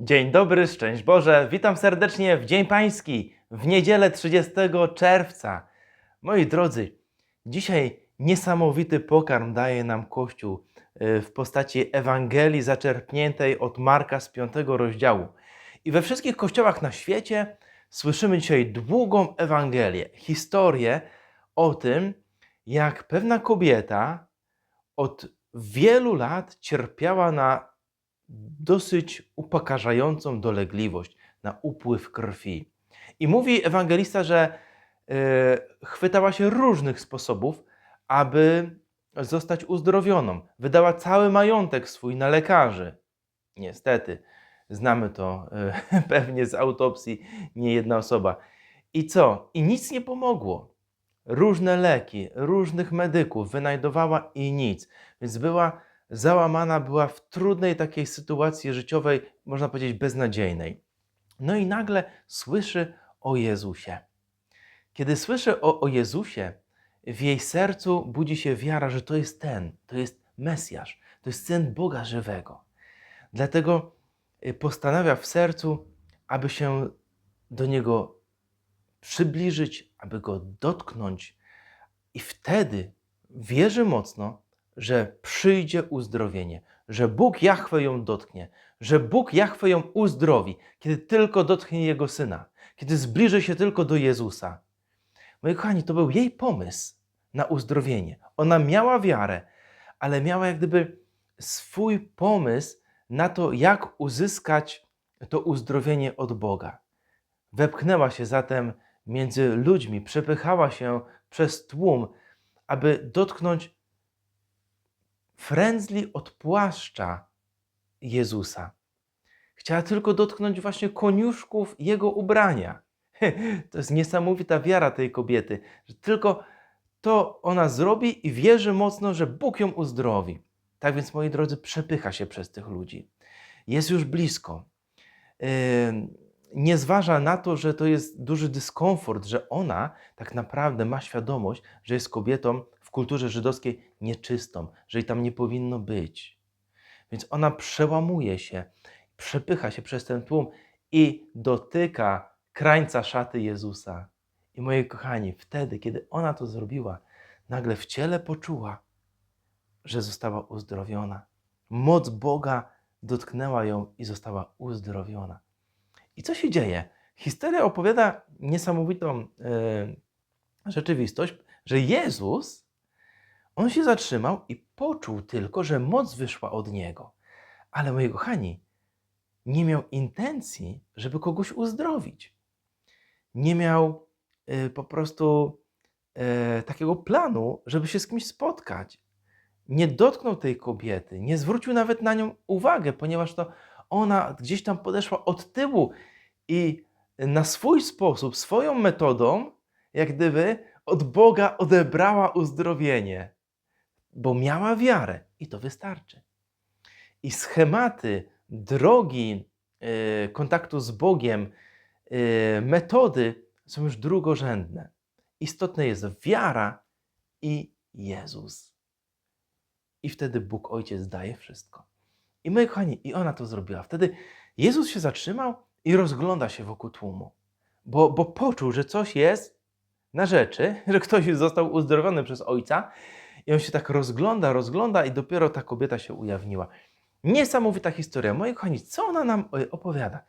Dzień dobry, szczęść Boże, witam serdecznie w Dzień Pański, w niedzielę 30 czerwca. Moi drodzy, dzisiaj niesamowity pokarm daje nam Kościół y, w postaci Ewangelii zaczerpniętej od Marka z 5 rozdziału. I we wszystkich kościołach na świecie słyszymy dzisiaj długą Ewangelię, historię o tym, jak pewna kobieta od wielu lat cierpiała na dosyć upokarzającą dolegliwość, na upływ krwi. I mówi ewangelista, że e, chwytała się różnych sposobów, aby zostać uzdrowioną. Wydała cały majątek swój na lekarzy. Niestety, znamy to e, pewnie z autopsji nie jedna osoba. I co? I nic nie pomogło. Różne leki, różnych medyków wynajdowała i nic. Więc była załamana, była w trudnej takiej sytuacji życiowej, można powiedzieć beznadziejnej. No i nagle słyszy o Jezusie. Kiedy słyszy o, o Jezusie, w jej sercu budzi się wiara, że to jest ten, to jest Mesjasz, to jest syn Boga żywego. Dlatego y, postanawia w sercu, aby się do niego przybliżyć, aby go dotknąć, i wtedy wierzy mocno, że przyjdzie uzdrowienie, że Bóg Jahwe ją dotknie, że Bóg Jahwe ją uzdrowi, kiedy tylko dotknie jego syna, kiedy zbliży się tylko do Jezusa. Moi kochani, to był jej pomysł na uzdrowienie. Ona miała wiarę, ale miała jak gdyby swój pomysł na to, jak uzyskać to uzdrowienie od Boga. Wepchnęła się zatem między ludźmi, przepychała się przez tłum, aby dotknąć frędzli od płaszcza Jezusa. Chciała tylko dotknąć właśnie koniuszków Jego ubrania. To jest niesamowita wiara tej kobiety, że tylko to ona zrobi i wierzy mocno, że Bóg ją uzdrowi. Tak więc, moi drodzy, przepycha się przez tych ludzi. Jest już blisko. Yy, nie zważa na to, że to jest duży dyskomfort, że ona tak naprawdę ma świadomość, że jest kobietą w kulturze żydowskiej nieczystą, że jej tam nie powinno być. Więc ona przełamuje się, przepycha się przez ten tłum i dotyka krańca szaty Jezusa. I moi kochani, wtedy, kiedy ona to zrobiła, nagle w ciele poczuła, że została uzdrowiona. Moc Boga dotknęła ją i została uzdrowiona. I co się dzieje? Historia opowiada niesamowitą e, rzeczywistość, że Jezus, on się zatrzymał i poczuł tylko, że moc wyszła od niego. Ale moi kochani, nie miał intencji, żeby kogoś uzdrowić. Nie miał e, po prostu e, takiego planu, żeby się z kimś spotkać. Nie dotknął tej kobiety, nie zwrócił nawet na nią uwagę, ponieważ to ona gdzieś tam podeszła od tyłu i na swój sposób, swoją metodą, jak gdyby od Boga odebrała uzdrowienie, bo miała wiarę i to wystarczy. I schematy, drogi y, kontaktu z Bogiem, y, metody są już drugorzędne. Istotne jest wiara i Jezus. I wtedy Bóg Ojciec daje wszystko. I my, kochani, i ona to zrobiła. Wtedy Jezus się zatrzymał i rozgląda się wokół tłumu, bo, bo poczuł, że coś jest na rzeczy, że ktoś został uzdrowiony przez Ojca i on się tak rozgląda, rozgląda i dopiero ta kobieta się ujawniła. Niesamowita historia. Moi kochani, co ona nam e, opowiada?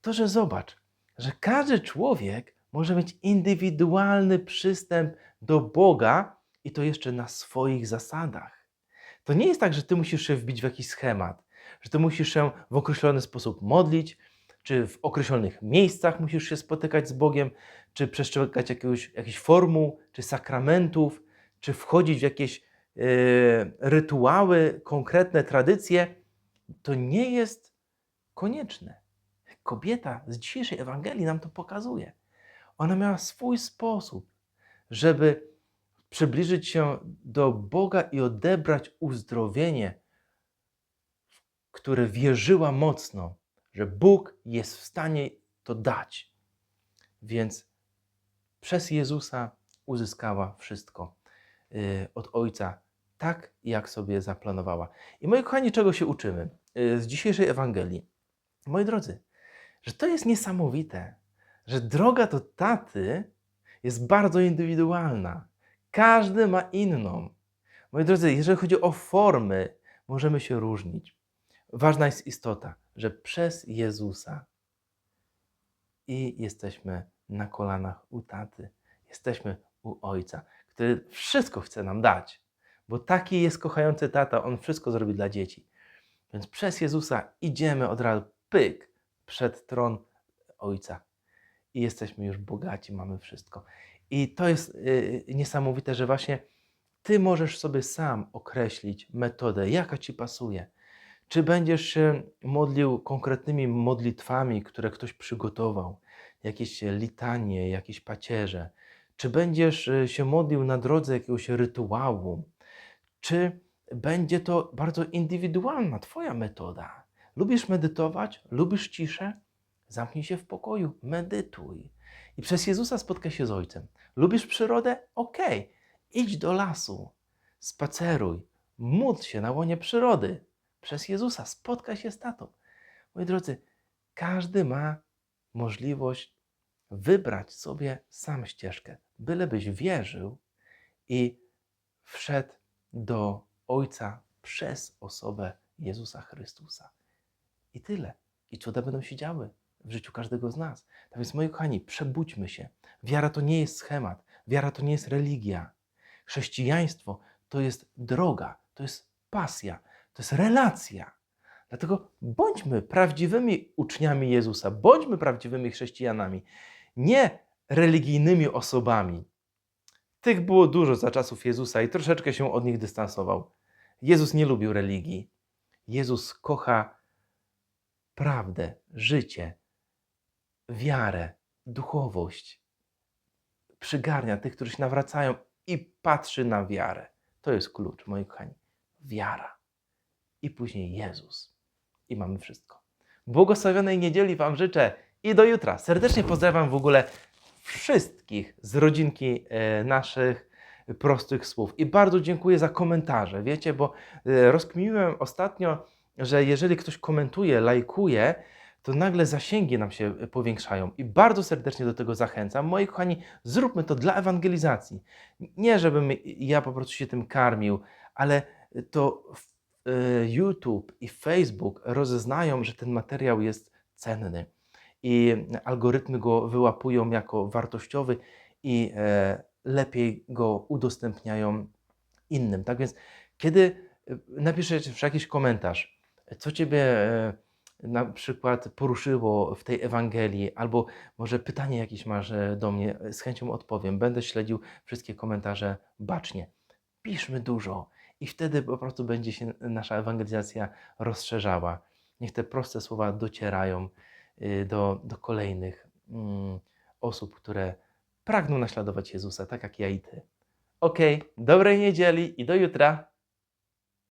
To, że zobacz, że każdy człowiek może mieć indywidualny przystęp do Boga i to jeszcze na swoich zasadach. To nie jest tak, że ty musisz się wbić w jakiś schemat, że ty musisz się w określony sposób modlić, czy w określonych miejscach musisz się spotykać z Bogiem, czy przestrzegać jakiegoś, jakichś formuł, czy sakramentów, czy wchodzić w jakieś e, rytuały, konkretne tradycje. To nie jest konieczne. Kobieta z dzisiejszej Ewangelii nam to pokazuje. Ona miała swój sposób, żeby przybliżyć się do Boga i odebrać uzdrowienie, które wierzyła mocno, że Bóg jest w stanie to dać. Więc przez Jezusa uzyskała wszystko y, od Ojca, tak jak sobie zaplanowała. I moi kochani, czego się uczymy y, z dzisiejszej Ewangelii? Moi drodzy, że to jest niesamowite, że droga do taty jest bardzo indywidualna. Każdy ma inną. Moi drodzy, jeżeli chodzi o formy, możemy się różnić. Ważna jest istota, że przez Jezusa i jesteśmy na kolanach u taty, jesteśmy u ojca, który wszystko chce nam dać, bo taki jest kochający tata, on wszystko zrobi dla dzieci. Więc przez Jezusa idziemy od razu pyk przed tron ojca i jesteśmy już bogaci, mamy wszystko. I to jest y, niesamowite, że właśnie ty możesz sobie sam określić metodę, jaka ci pasuje. Czy będziesz się modlił konkretnymi modlitwami, które ktoś przygotował, jakieś litanie, jakieś pacierze? Czy będziesz y, się modlił na drodze jakiegoś rytuału? Czy będzie to bardzo indywidualna Twoja metoda? Lubisz medytować? Lubisz ciszę? Zamknij się w pokoju, medytuj. I przez Jezusa spotkaj się z Ojcem. Lubisz przyrodę? Okej, idź do lasu, spaceruj, módl się na łonie przyrody. Przez Jezusa spotkaj się z tatą. Moi drodzy, każdy ma możliwość wybrać sobie sam ścieżkę, bylebyś wierzył i wszedł do Ojca przez osobę Jezusa Chrystusa. I tyle. I cuda będą się działy w życiu każdego z nas. Tak więc, moi kochani, przebudźmy się. Wiara to nie jest schemat, wiara to nie jest religia. Chrześcijaństwo to jest droga, to jest pasja, to jest relacja. Dlatego bądźmy prawdziwymi uczniami Jezusa, bądźmy prawdziwymi chrześcijanami, nie religijnymi osobami. Tych było dużo za czasów Jezusa i troszeczkę się od nich dystansował. Jezus nie lubił religii. Jezus kocha prawdę, życie, wiarę, duchowość. Przygarnia tych, którzy się nawracają i patrzy na wiarę. To jest klucz, moi kochani. Wiara. I później Jezus. I mamy wszystko. Błogosławionej niedzieli Wam życzę i do jutra. Serdecznie pozdrawiam w ogóle wszystkich z rodzinki e, naszych prostych słów. I bardzo dziękuję za komentarze. Wiecie, bo e, rozkminiłem ostatnio, że jeżeli ktoś komentuje, lajkuje, to nagle zasięgi nam się powiększają. I bardzo serdecznie do tego zachęcam. Moi kochani, zróbmy to dla ewangelizacji. Nie, żebym ja po prostu się tym karmił, ale to YouTube i Facebook rozeznają, że ten materiał jest cenny i algorytmy go wyłapują jako wartościowy i e, lepiej go udostępniają innym. Tak więc, kiedy e, napiszesz jakiś komentarz, co Ciebie e, na przykład poruszyło w tej Ewangelii, albo może pytanie jakieś masz do mnie, z chęcią odpowiem. Będę śledził wszystkie komentarze bacznie. Piszmy dużo i wtedy po prostu będzie się nasza ewangelizacja rozszerzała. Niech te proste słowa docierają y, do, do kolejnych mm, osób, które pragną naśladować Jezusa, tak jak ja i Ty. Okej, dobrej niedzieli i do jutra.